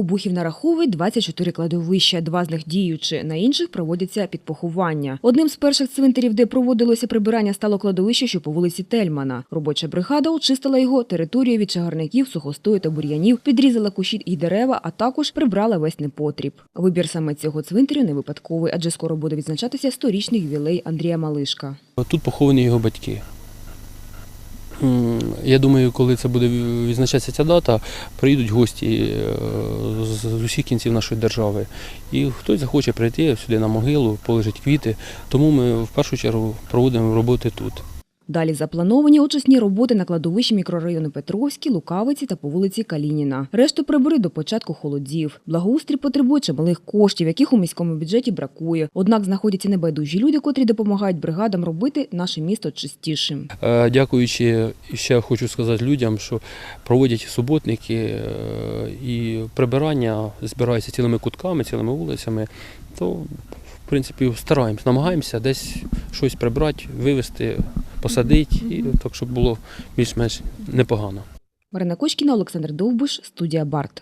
Обухів нараховує 24 кладовища, два з них діючі, на інших проводяться підпоховання. Одним з перших цвинтарів, де проводилося прибирання, стало кладовище, що по вулиці Тельмана. Робоча бригада очистила його територію від чагарників, сухостою та бур'янів, підрізала кущі і дерева, а також прибрала весь непотріб. Вибір саме цього цвинтарю не випадковий, адже скоро буде відзначатися сторічний ювілей Андрія Малишка. Тут поховані його батьки. Я думаю, коли це буде відзначатися ця дата, приїдуть гості е, з усіх кінців нашої держави. І хтось захоче прийти сюди на могилу, полежить квіти. Тому ми в першу чергу проводимо роботи тут. Далі заплановані очисні роботи на кладовищі мікрорайону Петровський, Лукавиці та по вулиці Калініна. Решту прибери до початку холодів. Благоустрій потребує чималих коштів, яких у міському бюджеті бракує. Однак знаходяться небайдужі люди, котрі допомагають бригадам робити наше місто чистішим. Е, Дякуючи, ще хочу сказати людям, що проводять суботники е, і прибирання збираються цілими кутками, цілими вулицями, то в принципі стараємось, намагаємося десь щось прибрати, вивезти, посадити, і так, щоб було більш-менш непогано. Марина Кочкіна, Олександр Довбуш, студія Барт.